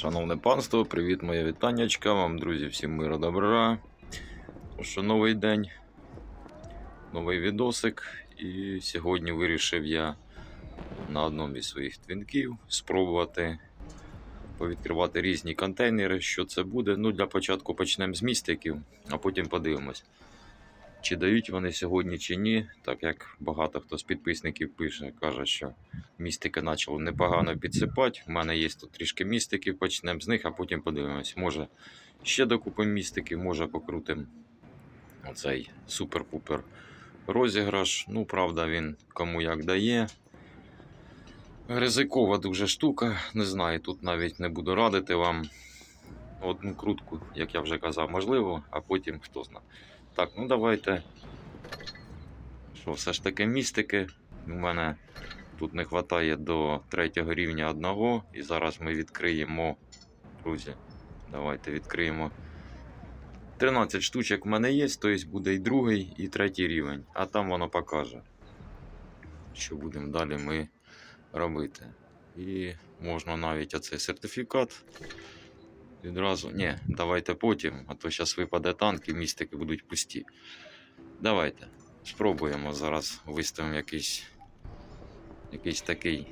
Шановне панство, привіт, моє вітаннячка. Вам, друзі, всім мира добра. Ну Що новий день, новий відосик. І сьогодні вирішив я на одному із своїх твінків спробувати повідкривати різні контейнери. Що це буде? Ну, для початку почнемо з містиків, а потім подивимось. Чи дають вони сьогодні чи ні, так як багато хто з підписників пише, каже, що містики почали непогано підсипати. У мене є тут трішки містиків, почнемо з них, а потім подивимось. Може ще докупимо містиків, може покрутимо оцей супер-пупер розіграш. Ну, правда, він кому як дає. Ризикова дуже штука. Не знаю, тут навіть не буду радити вам одну крутку, як я вже казав, можливо, а потім хто знає. Так, ну давайте. Що, все ж таки містики. У мене тут не вистачає до третього рівня одного. І зараз ми відкриємо. Друзі, давайте відкриємо. 13 штучок в мене є, тобто буде і другий, і третій рівень. А там воно покаже, що будемо далі ми робити. І можна навіть оцей сертифікат. Відразу. Ні, давайте потім, а то зараз випаде танк і містики будуть пусті. Давайте. Спробуємо зараз виставимо якийсь якийсь такий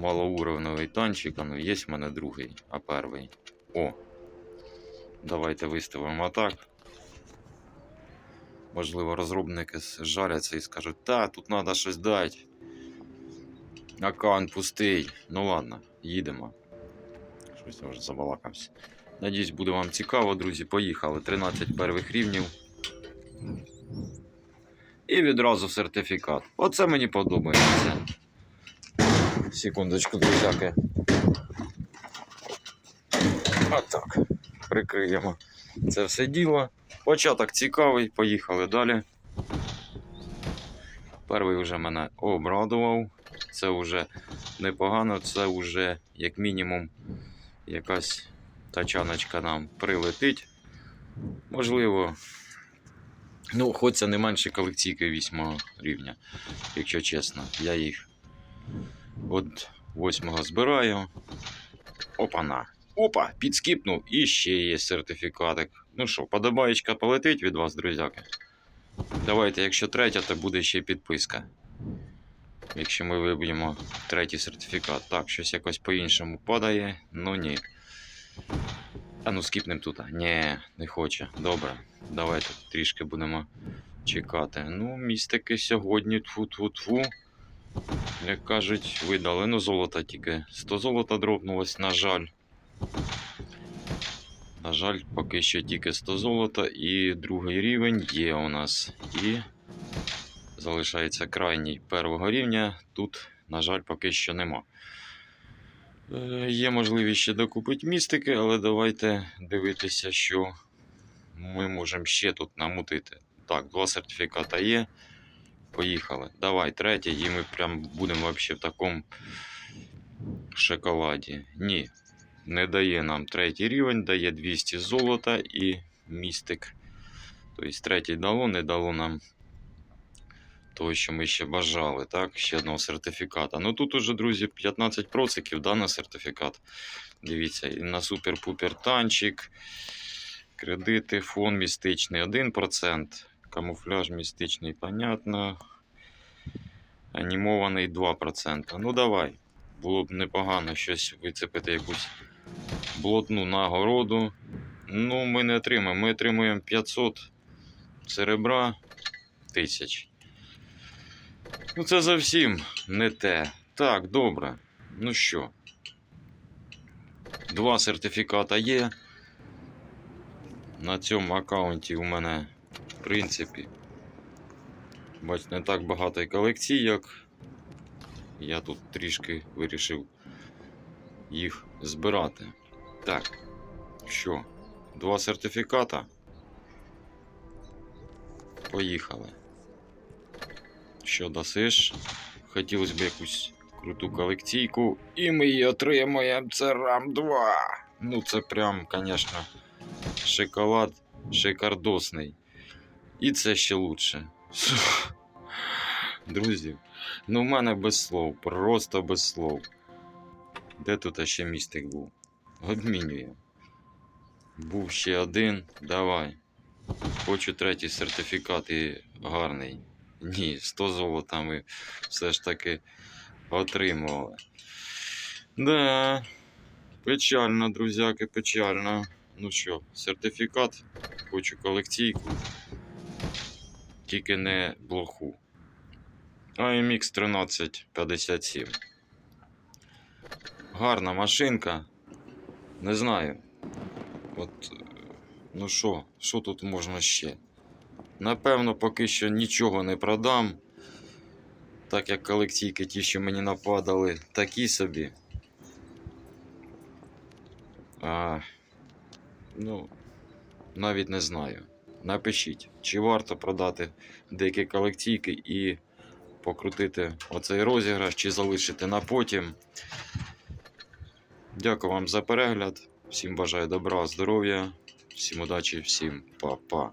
малоуровневий танчик. А ну, є в мене другий, а перший. О! Давайте виставимо атак. Можливо, розробники жаряться і скажуть, та, тут треба щось дати. Аккаунт пустий. Ну ладно, їдемо. Щось я вже забалакався. Надіюсь, буде вам цікаво, друзі. Поїхали. 13 первих рівнів. І відразу сертифікат. Оце мені подобається. Секундочку, друзяки. Отак. Прикриємо це все діло. Початок цікавий, поїхали далі. Перший вже мене обрадував. Це вже непогано, це вже як мінімум якась тачаночка нам прилетить. Можливо, ну, хоч це не менше колекційки 8 рівня, якщо чесно. Я їх от 8 збираю. Опана. Опа, підскіпнув і ще є сертифікатик. Ну що, подобаєчка полетить від вас, друзяки. Давайте, якщо третя, то буде ще підписка. Якщо ми виб'ємо третій сертифікат. Так, щось якось по-іншому падає. Ну ні. А ну скіпнем тут. Ні, не хоче. Добре. Давайте трішки будемо чекати. Ну, містики сьогодні тфу-тфу-тфу. Як кажуть, видали. Ну, золота тільки. 100 золота дропнулось, на жаль. На жаль, поки що тільки 100 золота і другий рівень є у нас. І залишається крайній першого рівня. Тут, на жаль, поки що нема. Е, Є можливість ще докупити містики, але давайте дивитися, що ми можемо ще тут намутити. Так, два сертифіката є. Поїхали. Давай, третій, і ми прям будемо вообще в такому шоколаді. Ні, не дає нам третій рівень, дає 200 золота і містик. Тобто третій дало, не дало нам того, що ми ще бажали, так? Ще одного сертифіката. Ну тут уже, друзі, 15 проциків да, на сертифікат. Дивіться, і на супер-пупер танчик. Кредити, фон містичний 1%. Камуфляж містичний, понятно. Анімований 2%. Ну давай. Було б непогано щось вицепити якусь блотну нагороду. Ну, ми не отримаємо. Ми отримуємо 500 серебра тисяч. Ну, це зовсім не те. Так, добре. Ну що, два сертифіката є. На цьому аккаунті у мене, в принципі, бач, не так багато і колекційок. Я тут трішки вирішив їх збирати. Так, що, два сертифіката. Поїхали. Що дасиш? Хотілося б якусь круту колекційку. І ми її отримаємо. Це рам 2. Ну, це прям, звісно, шоколад шикардосний. І це ще лучше. Друзі, ну в мене без слов, просто без слов. Де тут ще містик був? Обмінює. Був ще один. Давай. Хочу третій сертифікат і гарний. Ні, 100 золота ми все ж таки отримували. Да. Печально, друзяки, печально. Ну що, сертифікат. Хочу колекційку. Тільки не блоху. AMX 1357. Гарна машинка. Не знаю. От, ну що, що тут можна ще? Напевно, поки що нічого не продам. Так як колекційки ті, що мені нападали, такі собі. А, ну, навіть не знаю. Напишіть, чи варто продати деякі колекційки і покрутити оцей розіграш, чи залишити на потім. Дякую вам за перегляд. Всім бажаю добра, здоров'я, всім удачі, всім па-па.